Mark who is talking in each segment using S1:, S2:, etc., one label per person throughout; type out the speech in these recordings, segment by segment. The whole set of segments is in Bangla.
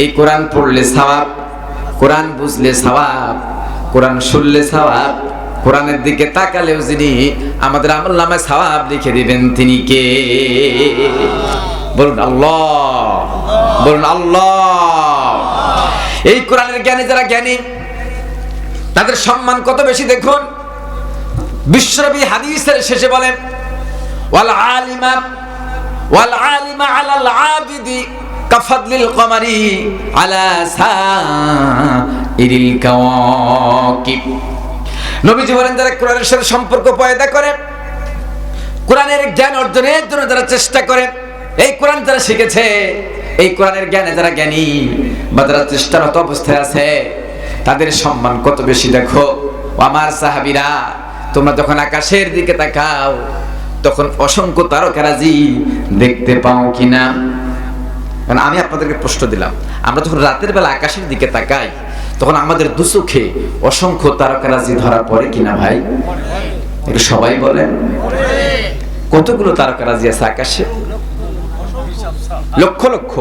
S1: এই কোরআন পড়লে সওয়াব কোরআন বুঝলে সওয়াব কোরআন শুনলে সওয়াব কোরআনের দিকে তাকালেও যিনি আমাদের আমল নামায় সওয়াব লিখে দিবেন তিনি কে? বলুন আল্লাহ বলুন আল্লাহ। এই কোরআনের জ্ঞানে যারা জ্ঞানী, তাদের সম্মান কত বেশি দেখুন? বিশ্বনবী হাদিসের শেষে বলেন, ওয়াল আলিমা ওয়াল আলিমা আলাল আবিদি কাফাদলিল কমারি আলা সাইরিল কাওয়াকিব। নবীজি বলেন, যারা কোরআনের সাথে সম্পর্ক পয়দা করে, কোরআনের জ্ঞান অর্জনের জন্য যারা চেষ্টা করে, এই কোরআন যারা শিখেছে, এই কোরআনের জ্ঞানে যারা জ্ঞানী বা যারা চেষ্টারত অবস্থায় আছে, তাদের সম্মান কত বেশি দেখো। আমার সাহাবিরা, তোমরা যখন আকাশের দিকে তাকাও, তখন অসংখ্য তারকারাজি দেখতে পাও কিনা? কারণ আমি আপনাদেরকে প্রশ্ন দিলাম, আমরা যখন রাতের বেলা আকাশের দিকে তাকাই, তখন আমাদের দুচোখে অসংখ্য তারকারাজি ধরা পড়ে কিনা ভাই? একটু সবাই বলেন। কতগুলো তারকারাজি আছে আকাশে? লক্ষ লক্ষ।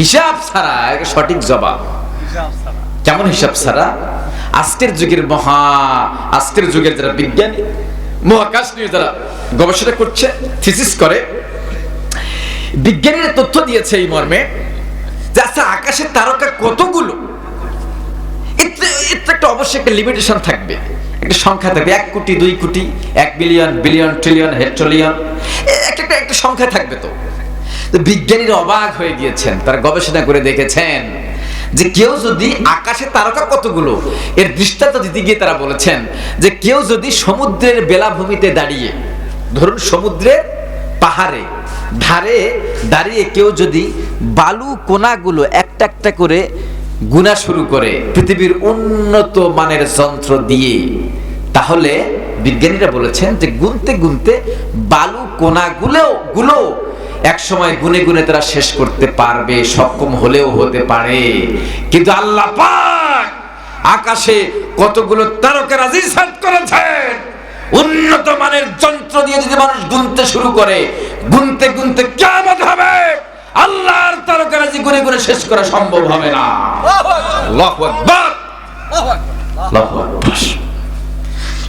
S1: হিসাব ছাড়া সঠিক জবাব। কেমন হিসাব ছাড়া? আজকের যুগের মহা, আজকের যুগের যারা বিজ্ঞানী, মহাকাশ নিয়ে যারা গবেষণা করছে থিসিস করে বিজ্ঞানীরা তথ্য দিয়েছে এই মর্মে যে আচ্ছা আকাশের তারকা কতগুলো? এতে একটা অবশ্যই একটা লিমিটেশন থাকবে। একটা সংখ্যা থাকবে। এক কোটি, দুই কোটি, এক বিলিয়ন বিলিয়ন ট্রিলিয়ন হেট্রিলিয়ন একটা একটা একটা সংখ্যা থাকবে তো। বিজ্ঞানীরা অবাক হয়ে গিয়েছেন। তারা গবেষণা করে দেখেছেন যে কেউ যদি আকাশে তারকা কতগুলো, এর দৃষ্টান্ত দিতে গিয়ে তারা বলেছেন যে কেউ যদি সমুদ্রের বেলাভূমিতে দাঁড়িয়ে, ধরুন সমুদ্রের পাহাড়ে ধারে দাঁড়িয়ে কেউ যদি বালু কোনাগুলো একটা একটা করে গুণা শুরু করে পৃথিবীর উন্নত মানের যন্ত্র দিয়ে, তাহলে বিজ্ঞানীরা বলেছেন যে গুনতে গুনতে বালু কোনাগুলো গুলো এক সময় গুনে গুনে তারা শেষ করতে পারবে, সক্ষম হলেও হতে পারে। কিন্তু আল্লাহ আকাশে কতগুলো তারকারাজি সেট করেছেন? উন্নত মানের যন্ত্র দিয়ে যদি মানুষ গুনতে শুরু করে, গুনতে গুনতে কেমন হবে। আল্লাহর তারকারাজি গুনে গুনে শেষ করা সম্ভব হবে না।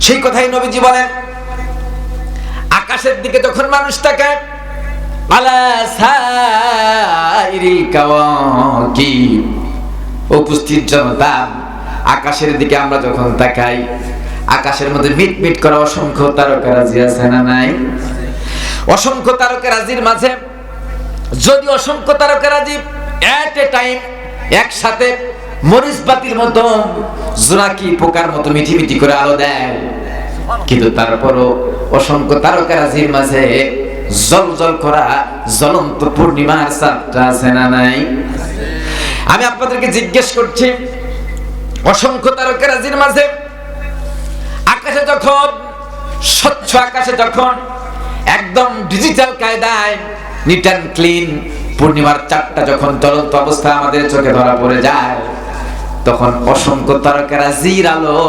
S1: সেই কথাই নবীজি বলেন, আকাশের দিকে যখন মানুষ তাকায় উপস্থিত জনতা, আকাশের দিকে আমরা যখন তাকাই আকাশের মধ্যে মিট মিট করা অসংখ্য তারকারাজি আছে না নাই? অসংখ্য তারকারাজির মাঝে, যদি অসংখ্য তারকারাজি এট এ টাইম একসাথে মরিচ বাতির মতো জোনাকি পোকার মতো মিঠি মিঠি করে আলো দেয়। কিন্তু তারপরও অসংখ্য তারকারাজির মাঝে জল জল করা জ্বলন্ত পূর্ণিমার চাঁদটা আছে না নাই? আমি আপনাদেরকে জিজ্ঞেস করছি, অসংখ্য তারকারাজির মাঝে আকাশে যখন, স্বচ্ছ আকাশে যখন, একদম ডিজিটাল কায়দায় নিট অ্যান্ড ক্লিন পূর্ণিমার চারটা যখন জ্বলন্ত অবস্থা আমাদের চোখে ধরা পড়ে যায়, তখন অসংখ্য তারকারাজির আলো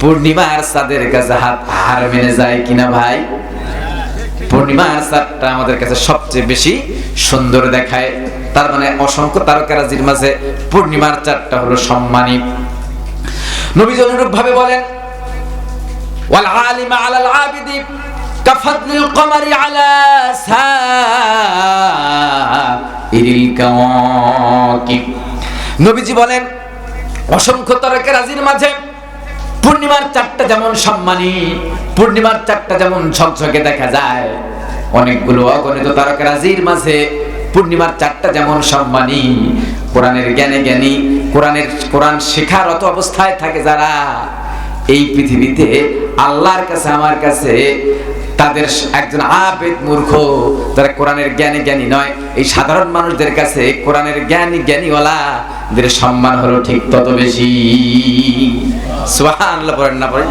S1: পূর্ণিমার চাঁদের কাছে হাত হার মেনে যায় কিনা ভাই? পূর্ণিমার চাঁদটা আমাদের কাছে সবচেয়ে বেশি সুন্দর দেখায়। তার মানে অসংখ্য তারকারাজির মাঝে পূর্ণিমার চারটা হলো সম্মানী। নবী অনুরূপ ভাবে বলেন ওয়াল আলিমা আলাল আবিদি কাফাদলিল কমারি আলা সাইরিল নবীজি বলেন, অসংখ্য তারকারাজির মাঝে পূর্ণিমার চারটা যেমন সম্মানী, পূর্ণিমার চারটা যেমন ঝকঝকে দেখা যায়, অনেকগুলো অগণিত তারকারাজির মাঝে পূর্ণিমার চারটা যেমন সম্মানী, কোরআনের জ্ঞানে জ্ঞানী, কোরআনের, কোরআন শেখারত অবস্থায় থাকে যারা, এই পৃথিবীতে আল্লাহর কাছে, আমার কাছে তাদের একজন আবেদ মূর্খ, যারা কোরআনের জ্ঞানী জ্ঞানী নয়। এই সাধারণ মানুষদের কাছে কোরআনের জ্ঞানী জ্ঞানীওয়ালা সম্মান হলো ঠিক তত বেশি। সোহান না পড়েন।